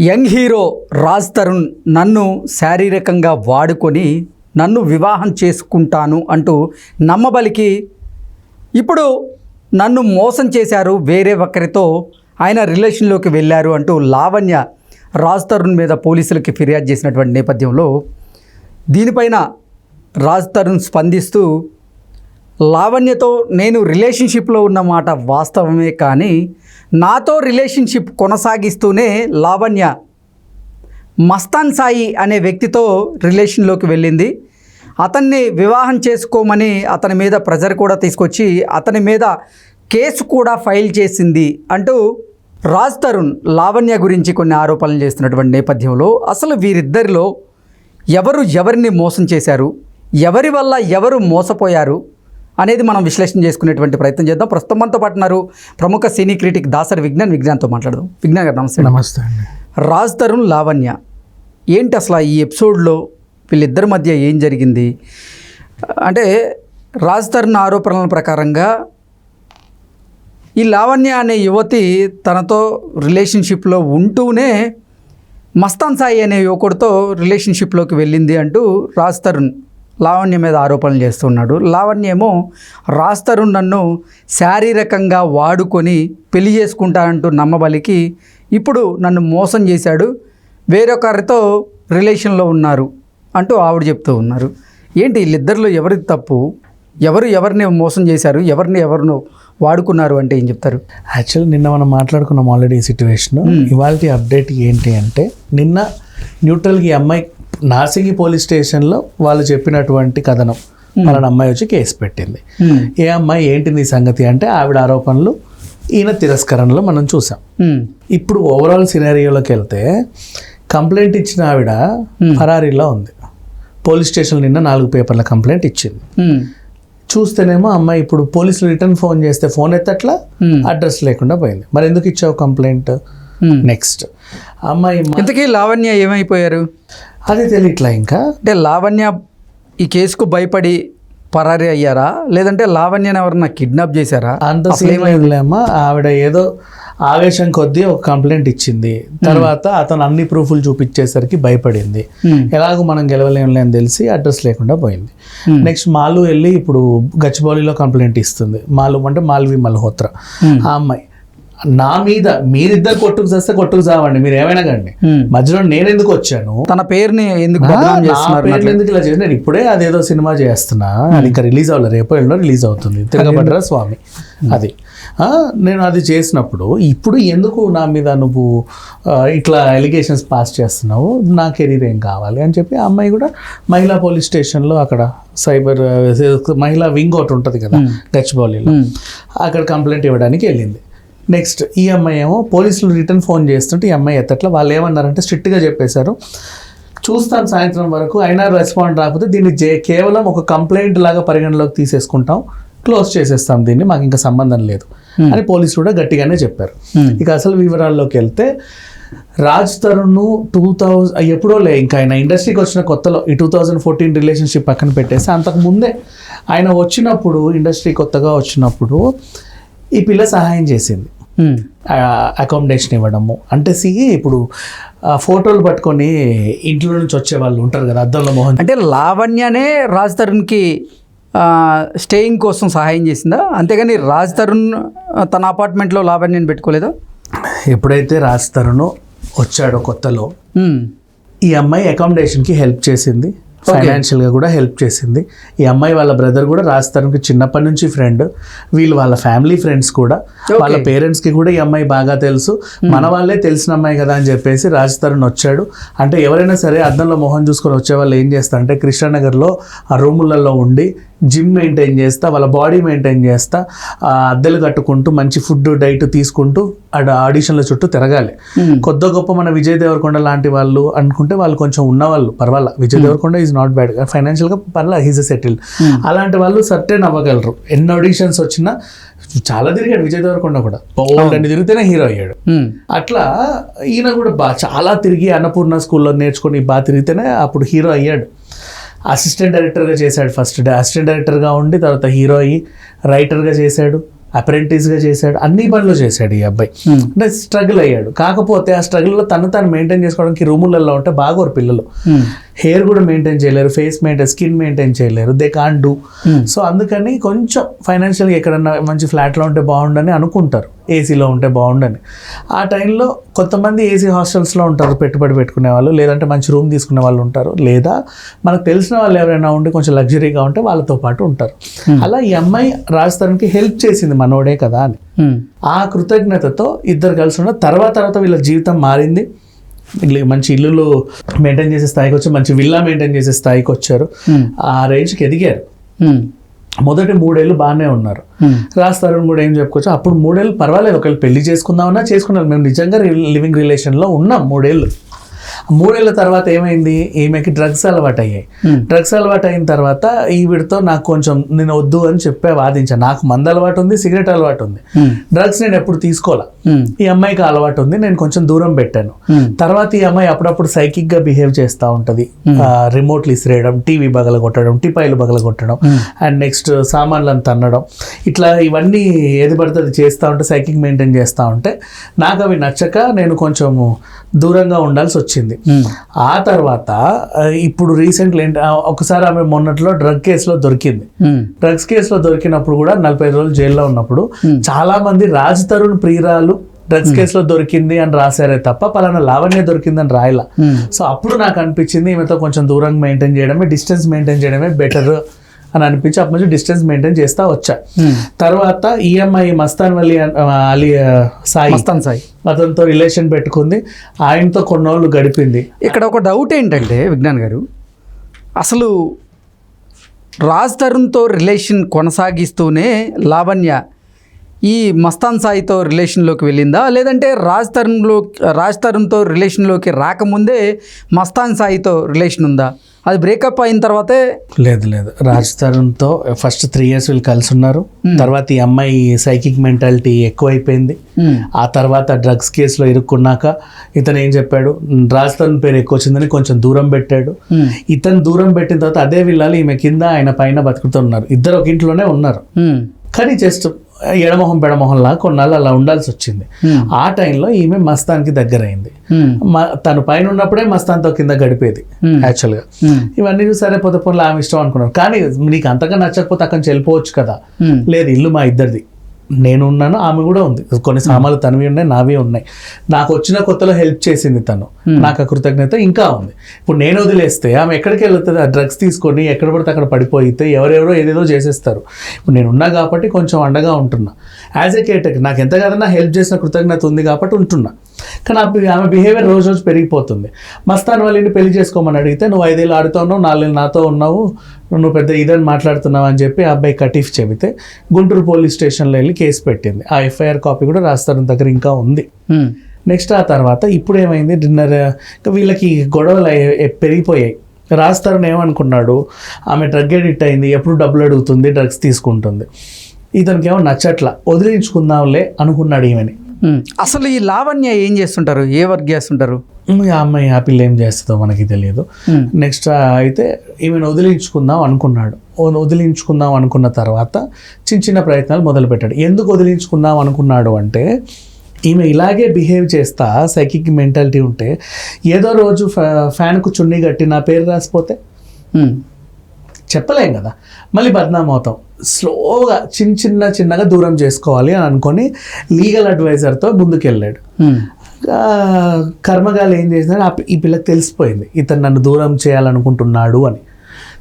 Young hero Raj Tarun నన్ను శారీరకంగా వాడుకొని నన్ను వివాహం చేసుకుంటాను అంటూ నమ్మబలికి ఇప్పుడు నన్ను మోసం చేశారు వేరే ఒకరితో ఆయన రిలేషన్లోకి వెళ్ళారు అంటూ లావణ్య రాజ్ తరుణ్ మీద పోలీసులకి ఫిర్యాదు చేసినటువంటి నేపథ్యంలో దీనిపైన రాజ్ తరుణ్ స్పందిస్తూ లావణ్యతో నేను రిలేషన్షిప్లో ఉన్న మాట వాస్తవమే కానీ నాతో రిలేషన్షిప్ కొనసాగిస్తూనే లావణ్య మస్తాన్ సాయి అనే వ్యక్తితో రిలేషన్లోకి వెళ్ళింది. అతన్ని వివాహం చేసుకోమని అతని మీద ప్రెజర్ కూడా తీసుకొచ్చి అతని మీద కేసు కూడా ఫైల్ చేసింది అంటూ రాజ్ తరుణ్ లావణ్య గురించి కొన్ని ఆరోపణలు చేస్తున్నటువంటి నేపథ్యంలో అసలు వీరిద్దరిలో ఎవరు ఎవరిని మోసం చేశారు? ఎవరి వల్ల ఎవరు మోసపోయారు? అనేది మనం విశ్లేషణ చేసుకునేటువంటి ప్రయత్నం చేద్దాం. ప్రస్తుతం మనతో పాటు ఉన్నారు ప్రముఖ సినీ క్రిటిక్ దాసరి విజ్ఞాన్. విజ్ఞాన్తో మాట్లాడదాం. విజ్ఞాన్ గారు నమస్తే. నమస్తే అండి. రాజ్ తరుణ్ లావణ్య ఏంటి అసలు ఈ ఎపిసోడ్లో వీళ్ళిద్దరి మధ్య ఏం జరిగింది? అంటే రాజ్ తరుణ్ ఆరోపణల ప్రకారంగా ఈ లావణ్య అనే యువతి తనతో రిలేషన్షిప్లో ఉంటూనే మస్తాన్ సాయి అనే యువకుడితో రిలేషన్షిప్లోకి వెళ్ళింది అంటూ రాజ్ తరుణ్ లావణ్య మీద ఆరోపణలు చేస్తున్నాడు. లావణ్య ఏమో రాజ్ తరుణ్ నన్ను శారీరకంగా వాడుకొని పెళ్ళి చేసుకుంటానంటూ నమ్మబలికి ఇప్పుడు నన్ను మోసం చేశాడు. వేరొకరితో రిలేషన్లో ఉన్నారు అంటూ ఆవిడ చెప్తూ ఉన్నారు. ఏంటి వీళ్ళిద్దరిలో ఎవరిది తప్పు? ఎవరు ఎవరిని మోసం చేశారు? ఎవరిని ఎవరిని వాడుకున్నారు అంటే ఏం చెప్తారు? యాక్చువల్లీ నిన్న మనం మాట్లాడుకున్నాం ఆల్రెడీ ఈ సిచ్యువేషన్ ఇవాళ అప్డేట్ ఏంటి అంటే నిన్న న్యూట్రల్కి అమ్మాయి నార్సింగి పోలీస్ స్టేషన్లో వాళ్ళు చెప్పినటువంటి కథనం. వాళ్ళ అమ్మాయి వచ్చి కేసు పెట్టింది. ఏ అమ్మాయి ఏంటి నీ సంగతి అంటే ఆవిడ ఆరోపణలు ఈయన తిరస్కరణలో మనం చూసాం. ఇప్పుడు ఓవరాల్ సినారియోలోకి వెళ్తే కంప్లైంట్ ఇచ్చిన ఆవిడ ఫరారీలో ఉంది. పోలీస్ స్టేషన్ నిన్న నాలుగు పేపర్ల కంప్లైంట్ ఇచ్చింది. చూస్తేనేమో అమ్మాయి ఇప్పుడు పోలీసులు రిటర్న్ ఫోన్ చేస్తే ఫోన్ ఎత్తట్లా. అడ్రస్ లేకుండా పోయింది. మరి ఎందుకు ఇచ్చావు కంప్లైంట్. నెక్స్ట్. అమ్మాయి ఇంతకీ లావణ్య ఏమైపోయారు? అది తెలియట్లా ఇంకా? అంటే లావణ్య ఈ కేసుకు భయపడి పరారీ అయ్యారా? లేదంటే లావణ్యని ఎవరన్నా కిడ్నాప్ చేశారా? అంత సీన్ లేదులేమ్మా ఆవిడ ఏదో ఆవేశం కొద్దీ ఒక కంప్లైంట్ ఇచ్చింది. తర్వాత అతను అన్ని ప్రూఫ్లు చూపించేసరికి భయపడింది. ఎలాగో మనం గెలవలేములే అని తెలిసి అడ్రస్ లేకుండా పోయింది. నెక్స్ట్ మాలు వెళ్ళి ఇప్పుడు గచ్చిబౌలిలో కంప్లైంట్ ఇస్తుంది. మాలు అంటే మాల్వి మల్హోత్రా. ఆ అమ్మాయి. నా మీద మీరిద్దరు కొట్టుకు చేస్తే కొట్టుకు చావండి. మీరు ఏమైనా కండి. మధ్యలో నేను ఎందుకు వచ్చాను? తన పేరుని ఎందుకు ఎందుకు ఇలా చేసి నేను ఇప్పుడే అదేదో సినిమా చేస్తున్నా. అది ఇంకా రిలీజ్ అవ్వలేదు. రేపో ఎల్లుండో రిలీజ్ అవుతుంది. తిరగబడ్డరా స్వామి? అది. నేను అది చేసినప్పుడు ఇప్పుడు ఎందుకు నా మీద నువ్వు ఇట్లా ఎలిగేషన్స్ పాస్ చేస్తున్నావు? నా కెరీర్ ఏం కావాలి అని చెప్పి ఆ అమ్మాయి కూడా మహిళా పోలీస్ స్టేషన్లో అక్కడ సైబర్ మహిళా వింగ్ ఒకటి ఉంటుంది కదా గచ్చిబౌలిలో. అక్కడ కంప్లైంట్ ఇవ్వడానికి వెళ్ళింది. నెక్స్ట్ ఈ అమ్మాయి ఏమో పోలీసులు రిటర్న్ ఫోన్ చేస్తుంటే ఈ అమ్మాయి ఎత్తట్లా వాళ్ళు ఏమన్నారంటే స్ట్రిక్ట్గా చెప్పేశారు చూస్తాం సాయంత్రం వరకు అయినా రెస్పాండ్ రాకపోతే దీన్ని జే కేవలం ఒక కంప్లైంట్ లాగా పరిగణలోకి తీసేసుకుంటాం క్లోజ్ చేసేస్తాం దీన్ని మాకు ఇంకా సంబంధం లేదు అని పోలీసులు కూడా గట్టిగానే చెప్పారు హ్మ్. ఇక అసలు వివరాల్లోకి వెళ్తే రాజ్ తరుణ్ టూ థౌజండ్ ఎప్పుడో లే ఇంకా ఆయన ఇండస్ట్రీకి వచ్చిన కొత్తలో ఈ టూ థౌజండ్ ఫోర్టీన్ రిలేషన్షిప్ పక్కన పెట్టేసి అంతకు ముందే ఆయన వచ్చినప్పుడు ఇండస్ట్రీ కొత్తగా వచ్చినప్పుడు ఈ పిల్ల సహాయం చేసింది. అకామిడేషన్ ఇవ్వడము. అంటే సి ఇప్పుడు ఫోటోలు పట్టుకొని ఇంట్లో నుంచి వచ్చే వాళ్ళు ఉంటారు కదా అద్దంలో మోహన్ అంటే లావణ్యనే రాజ్ తరుణ్కి స్టేయింగ్ కోసం సహాయం చేసిందా? అంతేగాని రాజ్ తరుణ్ తన అపార్ట్మెంట్లో లావణ్యని పెట్టుకోలేదా? ఎప్పుడైతే రాజ్ తరుణ్ వచ్చాడో కొత్తలో హ్మ్. ఈ అమ్మాయి అకామిడేషన్కి హెల్ప్ చేసింది. ఫైనాన్షియల్గా కూడా హెల్ప్ చేసింది. ఈ అమ్మాయి వాళ్ళ బ్రదర్ కూడా రాజ్ తరుణ్కి చిన్నప్పటి నుంచి ఫ్రెండ్ వీళ్ళు వాళ్ళ ఫ్యామిలీ ఫ్రెండ్స్ కూడా. వాళ్ళ పేరెంట్స్కి కూడా ఈ అమ్మాయి బాగా తెలుసు. మన వాళ్ళే తెలిసిన అమ్మాయి కదా అని చెప్పేసి రాజ్ తరుణ్ వచ్చాడు. అంటే ఎవరైనా సరే అద్దంలో మొహం చూసుకొని వచ్చే వాళ్ళు ఏం చేస్తారంటే కృష్ణానగర్లో ఆ రూములలో ఉండి జిమ్ మెయింటైన్ చేస్తా వాళ్ళ బాడీ మెయింటైన్ చేస్తా అద్దెలు కట్టుకుంటూ మంచి ఫుడ్ డైట్ తీసుకుంటూ ఆడిషన్ల చుట్టూ తిరగాలి. Hmm. కొద్ది గొప్ప మన విజయ్ దేవరకొండ లాంటి వాళ్ళు అనుకుంటే వాళ్ళు కొంచెం ఉన్నవాళ్ళు పర్వాలా. Vijay Deverakonda is not bad ఫైనాన్షియల్గా పర్లా హీజ్ సెటిల్డ్ అలాంటి వాళ్ళు సర్టెన్ అవ్వగలరు. ఎన్ని ఆడిషన్స్ వచ్చినా చాలా తిరిగాడు విజయ్ దేవరకొండ కూడా. అని తిరిగితేనే హీరో అయ్యాడు. అట్లా ఈయన కూడా బా చాలా తిరిగి అన్నపూర్ణ స్కూల్లో నేర్చుకొని బాగా తిరిగితేనే అప్పుడు హీరో అయ్యాడు. అసిస్టెంట్ డైరెక్టర్గా చేశాడు ఫస్ట్ అసిస్టెంట్ డైరెక్టర్గా ఉండి తర్వాత హీరో అయ్యి రైటర్గా చేశాడు. అప్రెంటిస్గా చేశాడు అన్ని పనులు చేశాడు ఈ అబ్బాయి. అంటే స్ట్రగుల్ అయ్యాడు కాకపోతే ఆ స్ట్రగుల్లో తను తను మెయింటైన్ చేసుకోవడానికి రూములలో ఉంటే బాగోరు పిల్లలు. హెయిర్ కూడా మెయింటైన్ చేయలేరు ఫేస్ మెయింటైన్ స్కిన్ మెయింటైన్ చేయలేరు దే కాన్ డూ. సో అందుకని కొంచెం ఫైనాన్షియల్గా ఎక్కడన్నా మంచి ఫ్లాట్లో ఉంటే బాగుండని అనుకుంటారు ఏసీలో ఉంటే బాగుండని. ఆ టైంలో కొంతమంది ఏసీ హాస్టల్స్లో ఉంటారు పెట్టుబడి పెట్టుకునే వాళ్ళు లేదంటే మంచి రూమ్ తీసుకునే వాళ్ళు ఉంటారు లేదా మనకు తెలిసిన వాళ్ళు ఎవరైనా ఉండి కొంచెం లగ్జరీగా ఉంటే వాళ్ళతో పాటు ఉంటారు. అలా ఈ అమ్మాయి రాజస్థాన్కి హెల్ప్ చేసింది మనోడే కదా అని. ఆ కృతజ్ఞతతో ఇద్దరు కలిసి ఉన్న తర్వాత తర్వాత వీళ్ళ జీవితం మారింది. వీళ్ళు మంచి ఇల్లులు మెయింటైన్ చేసే స్థాయికి వచ్చి మంచి విల్లా మెయింటైన్ చేసే స్థాయికి వచ్చారు. ఆ రేంజ్కి ఎదిగారు. మొదటి మూడేళ్ళు బాగానే ఉన్నారు. Hmm. రాస్తారు కూడా ఏం చెప్పుకోవచ్చు. అప్పుడు మూడేళ్ళు పర్వాలేదు. ఒకవేళ పెళ్ళి చేసుకుందామన్నా చేసుకున్నారు. మేము నిజంగా లివింగ్ రిలేషన్లో ఉన్నాం మూడేళ్ళు. మూడేళ్ళ తర్వాత ఏమైంది ఈమెకి డ్రగ్స్ అలవాటు అయ్యాయి Hmm. డ్రగ్స్ అలవాటు అయిన తర్వాత ఈవిడతో నాకు కొంచెం నేను వద్దు అని చెప్పే వాదించాను నాకు మంద అలవాటు ఉంది సిగరెట్ అలవాటు ఉంది Hmm. డ్రగ్స్ నేను ఎప్పుడు తీసుకోవాలా Hmm. ఈ అమ్మాయికి అలవాటు ఉంది నేను కొంచెం దూరం పెట్టాను Hmm. తర్వాత ఈ అమ్మాయి అప్పుడప్పుడు సైకిక్గా బిహేవ్ చేస్తూ ఉంటది రిమోట్లు ఇసిరేయడం టీవీ బగల కొట్టడం టిపాయిలు బగల కొట్టడం అండ్ నెక్స్ట్ సామాన్లను తన్నడం ఇట్లా ఇవన్నీ ఏది పడితే అది చేస్తూ ఉంటే సైకిక్ మెయింటైన్ చేస్తూ ఉంటే నాకు అవి నచ్చక నేను కొంచెం దూరంగా ఉండాల్సి వచ్చింది Hmm. ఆ తర్వాత ఇప్పుడు రీసెంట్లీ ఏంటి ఒకసారి ఆమె మొన్నట్లో డ్రగ్ కేసులో దొరికింది. Hmm. డ్రగ్స్ కేసులో దొరికినప్పుడు కూడా నలభై రోజులు జైల్లో ఉన్నప్పుడు చాలా మంది రాజ్ తరుణ్ ప్రియురాలు డ్రగ్స్ కేసులో దొరికింది అని రాశారే తప్ప పలానా లావణ్య దొరికిందని రాయలా. Hmm. సో అప్పుడు నాకు అనిపించింది ఈమెతో కొంచెం దూరంగా మెయింటైన్ చేయడమే డిస్టెన్స్ మెయింటైన్ చేయడమే బెటర్ అని అనిపించి అప్పటి నుంచి డిస్టెన్స్ మెయింటైన్ చేస్తా వచ్చా. తర్వాత ఈఎంఐ మస్తాన్ వల్లి అన్- ఆ, అలీ ఆ, సాయి. మస్తాన్ సాయి. అతనితో రిలేషన్ పెట్టుకుంది. ఆయనతో కొన్నోళ్ళు గడిపింది. ఇక్కడ ఒక డౌట్ ఏంటంటే విజ్ఞాన్ గారు అసలు రాజ్ తరుణ్తో రిలేషన్ కొనసాగిస్తూనే లావణ్య ఈ మస్తాన్ సాయితో రిలేషన్లోకి వెళ్ళిందా? లేదంటే రాజ్ తరుణ్లో రాజ్ తరుణ్తో రిలేషన్లోకి రాకముందే మస్తాన్ సాయితో రిలేషన్ ఉందా? అది బ్రేకప్ అయిన తర్వాతే లేదు లేదు. రాజ్ తరుణ్తో ఫస్ట్ త్రీ ఇయర్స్ వీళ్ళు కలిసి ఉన్నారు తర్వాత ఈ అమ్మాయి సైకిక్ మెంటాలిటీ ఎక్కువైపోయింది. ఆ తర్వాత డ్రగ్స్ కేసులో ఇరుక్కున్నాక ఇతను ఏం చెప్పాడు? రాజ్ తరుణ్ పేరు ఎక్కువ వచ్చిందని కొంచెం దూరం పెట్టాడు. ఇతను దూరం పెట్టిన తర్వాత అదే వీళ్ళాలి ఈమె కింద ఆయన పైన బతుకుతున్నారు ఇద్దరు ఒక ఇంట్లోనే ఉన్నారు. కానీ జస్ట్ ఎడమొహం పెడమొహంలా కొన్నాళ్ళు అలా ఉండాల్సి వచ్చింది. ఆ టైంలో ఈమె మస్తాన్కి దగ్గర అయింది మ- తను పైన ఉన్నప్పుడే మస్తాన్తో కింద గడిపేది యాక్చువల్గా ఇవన్నీ సరే పోతే పోనీ ఆమె ఇష్టం అనుకున్నారు. కానీ నీకు అంతగా నచ్చకపోతే అక్కడి నుంచి వెళ్ళిపోవచ్చు కదా. లేదు ఇల్లు మా ఇద్దరిది. నేను ఉన్నాను ఆమె కూడా ఉంది. కొన్ని సామాన్లు తనవి ఉన్నాయి నావి ఉన్నాయి. నాకు వచ్చిన కొత్తలో హెల్ప్ చేసింది తను. నాకు ఆ కృతజ్ఞత ఇంకా ఉంది. ఇప్పుడు నేను వదిలేస్తే ఆమె ఎక్కడికి వెళ్తుంది? ఆ డ్రగ్స్ తీసుకొని ఎక్కడ పడితే అక్కడ పడిపోయితే ఎవరెవరో ఏదేదో చేసేస్తారు. ఇప్పుడు నేను ఉన్నా కాబట్టి కొంచెం అండగా ఉంటున్నా. యాజ్ ఏ కేటక్ నాకు ఎంత కదన్నా హెల్ప్ చేసిన కృతజ్ఞత ఉంది కాబట్టి ఉంటున్నా. కానీ ఆమె బిహేవియర్ రోజు రోజు పెరిగిపోతుంది. మస్తాన్ వాళ్ళని పెళ్ళి చేసుకోమని అడిగితే నువ్వు ఐదేళ్ళు ఆడుతూ ఉన్నావు నాలుగేళ్ళు నాతో ఉన్నావు నువ్వు పెద్ద ఇదని మాట్లాడుతున్నావు అని చెప్పి ఆ అబ్బాయి కటీఫ్ చెబితే గుంటూరు పోలీస్ స్టేషన్లో వెళ్ళి కేసు పెట్టింది. ఆ ఎఫ్ఐఆర్ కాపీ కూడా రాస్తారు దగ్గర ఇంకా ఉంది. నెక్స్ట్ ఆ తర్వాత ఇప్పుడు ఏమైంది? డిన్నర్ వీళ్ళకి గొడవలు పెరిగిపోయాయి. రాస్తారని ఏమనుకున్నాడు? ఆమె డ్రగ్ ఎడిక్ట్ అయింది. ఎప్పుడు డబ్బులు అడుగుతుంది? డ్రగ్స్ తీసుకుంటుంది. ఇతనికి ఏమో నచ్చట్లా. వదిలించుకుందాంలే అనుకున్నాడు ఈమెని. అసలు ఈ లావణ్య ఏం చేస్తుంటారు? ఏ వర్క్ చేస్తుంటారు? ఆ అమ్మాయి హ్యాపీలో ఏం చేస్తుందో మనకి తెలియదు. నెక్స్ట్ అయితే ఈమెను వదిలించుకుందాం అనుకున్నాడు. వదిలించుకుందాం అనుకున్న తర్వాత చిన్న చిన్న ప్రయత్నాలు మొదలుపెట్టాడు. ఎందుకు వదిలించుకుందాం అనుకున్నాడు అంటే ఈమె ఇలాగే బిహేవ్ చేస్తా సైకిక్ మెంటాలిటీ ఉంటే ఏదో రోజు ఫ్యా- ఫ్యాన్కు చున్నీ కట్టి నా పేరు రాసిపోతే. చెప్పలేం కదా. మళ్ళీ బద్నాం అవుతాం స్లోగా చిన్న చిన్న చిన్నగా దూరం చేసుకోవాలి అని అనుకొని లీగల్ అడ్వైజర్తో ముందుకెళ్ళాడు. కర్మగాలు ఏం చేసినాడు ఆ పి- ఈ పిల్లకి తెలిసిపోయింది. ఇతను నన్ను దూరం చేయాలనుకుంటున్నాడు అని.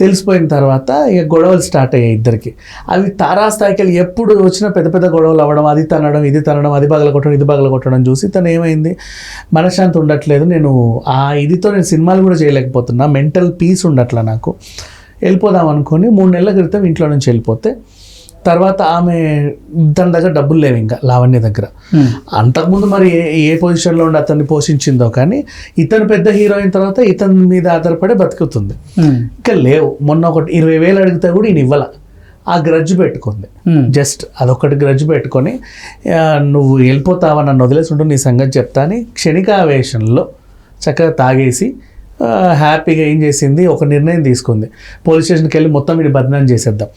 తెలిసిపోయిన తర్వాత ఇక గొడవలు స్టార్ట్ అయ్యాయి ఇద్దరికి. అవి తారాస్థాయికి వెళ్ళి ఎప్పుడు వచ్చినా పెద్ద పెద్ద గొడవలు అవ్వడం అది తనడం ఇది తనడం అది పగల కొట్టడం ఇది పగల కొట్టడం చూసి తను ఏమైంది? మనశ్శాంతి ఉండట్లేదు. నేను ఆ ఇదితో నేను సినిమాలు కూడా చేయలేకపోతున్నా. మెంటల్ పీస్ ఉండట్లా నాకు. వెళ్ళిపోదాం అనుకొని మూడు నెలల క్రితం ఇంట్లో నుంచి వెళ్ళిపోతే తర్వాత ఆమె తన దగ్గర డబ్బులు లేవు ఇంకా లావణ్య దగ్గర. Hmm. అంతకుముందు మరి ఏ ఏ పొజిషన్లో ఉండి అతన్ని పోషించిందో కానీ ఇతను పెద్ద హీరో అయిన తర్వాత ఇతని మీద ఆధారపడి బతుకుతుంది. Hmm. ఇంకా లేవు. మొన్న ఒకటి ఇరవై వేలు అడిగితే కూడా ఈయన ఇవ్వాల. ఆ గ్రడ్జ్ పెట్టుకుంది. జస్ట్ అదొకటి గ్రడ్జ్ పెట్టుకొని నువ్వు వెళ్ళిపోతావా? నన్ను వదిలేసి ఉంటూ నీ సంగతి చెప్తా అని క్షణికావేశంలో చక్కగా తాగేసి హ్యాపీగా ఏం చేసింది? ఒక నిర్ణయం తీసుకుంది. పోలీస్ స్టేషన్కి వెళ్ళి మొత్తం వీడి బదనాం చేసేద్దాం.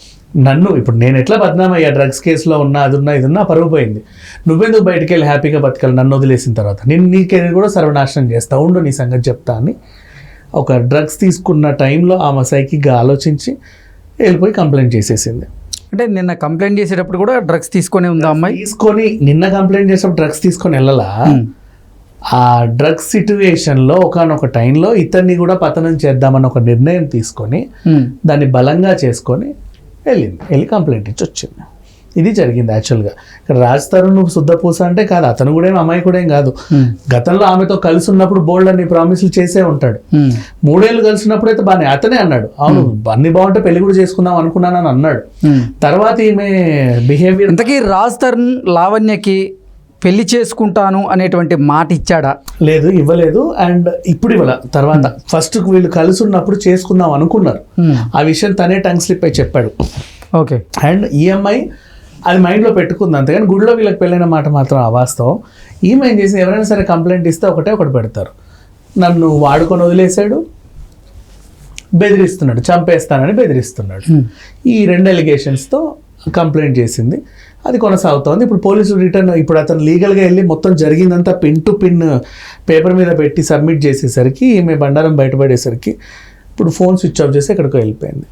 నన్ను ఇప్పుడు నేను ఎట్లా బద్నామయ్యా? డ్రగ్స్ కేసులో ఉన్నా అది ఉన్నా ఇది ఉన్నా పరుగు పోయింది నువ్వెందుకు బయటికి వెళ్ళి హ్యాపీగా బతకాలి? నన్ను వదిలేసిన తర్వాత. నేను నీ కెరీర్ కూడా సర్వనాశనం చేస్తా. ఉండు నీ సంగతి చెప్తా అని ఒక డ్రగ్స్ తీసుకున్న టైంలో ఆమె సైకిక్గా ఆలోచించి వెళ్ళిపోయి కంప్లైంట్ చేసేసింది. అంటే నిన్న కంప్లైంట్ చేసేటప్పుడు కూడా డ్రగ్స్ తీసుకొని ఉందా అమ్మాయి? తీసుకొని నిన్న కంప్లైంట్ చేసినప్పుడు డ్రగ్స్ తీసుకొని వెళ్ళలా. ఆ డ్రగ్స్ సిట్యువేషన్లో ఒకనొక టైంలో ఇతన్ని కూడా పతనం చేద్దామని ఒక నిర్ణయం తీసుకొని. దాన్ని బలంగా చేసుకొని వెళ్ళింది వెళ్ళి కంప్లైంట్ ఇచ్చి వచ్చింది ఇది జరిగింది యాక్చువల్గా ఇక్కడ రాజ్ తరుణ్ శుద్ధపూస అంటే కాదు అతను కూడా ఏం అమ్మాయి కూడా ఏం కాదు. గతంలో ఆమెతో కలిసి ఉన్నప్పుడు బోల్డ్ అన్ని ప్రామిసులు చేసే ఉంటాడు. మూడేళ్ళు కలిసినప్పుడు అయితే బాగానే అతనే అన్నాడు అవును అన్ని బాగుంటే పెళ్ళి కూడా చేసుకుందాం అనుకున్నానని అన్నాడు. తర్వాత ఈమె బిహేవియర్ ఇంతకీ రాజ్ తరుణ్ లావణ్యకి పెళ్ళి చేసుకుంటాను అనేటువంటి మాట ఇచ్చాడా? లేదు ఇవ్వలేదు. అండ్ ఇప్పుడు ఇవ్వాల. తర్వాత ఫస్ట్ వీళ్ళు కలిసి ఉన్నప్పుడు చేసుకుందాం అనుకున్నారు. ఉమ్. ఆ విషయం తనే టంగ్ స్లిప్ అయి చెప్పాడు. ఓకే. అండ్ ఈఎంఐ అది మైండ్లో పెట్టుకుంది అంతేగాని గుడిలో వీళ్ళకి పెళ్ళైన మాట మాత్రం అవాస్తవం ఈమె ఏం చేసి ఎవరైనా సరే కంప్లైంట్ ఇస్తే ఒకటే ఒకటి పెడతారు. నన్ను వాడుకొని వదిలేశాడు. బెదిరిస్తున్నాడు. చంపేస్తానని బెదిరిస్తున్నాడు. Hmm. ఈ రెండు ఎలిగేషన్స్తో కంప్లైంట్ చేసింది. అది కొనసాగుతోంది. ఇప్పుడు పోలీసులు రిటర్న్ ఇప్పుడు అతను లీగల్గా వెళ్ళి మొత్తం జరిగిందంతా పిన్ టు పిన్ పేపర్ మీద పెట్టి సబ్మిట్ చేసేసరికి ఈమె బండారం బయటపడేసరికి ఇప్పుడు ఫోన్ స్విచ్ ఆఫ్ చేసి ఎక్కడికో వెళ్ళిపోయింది.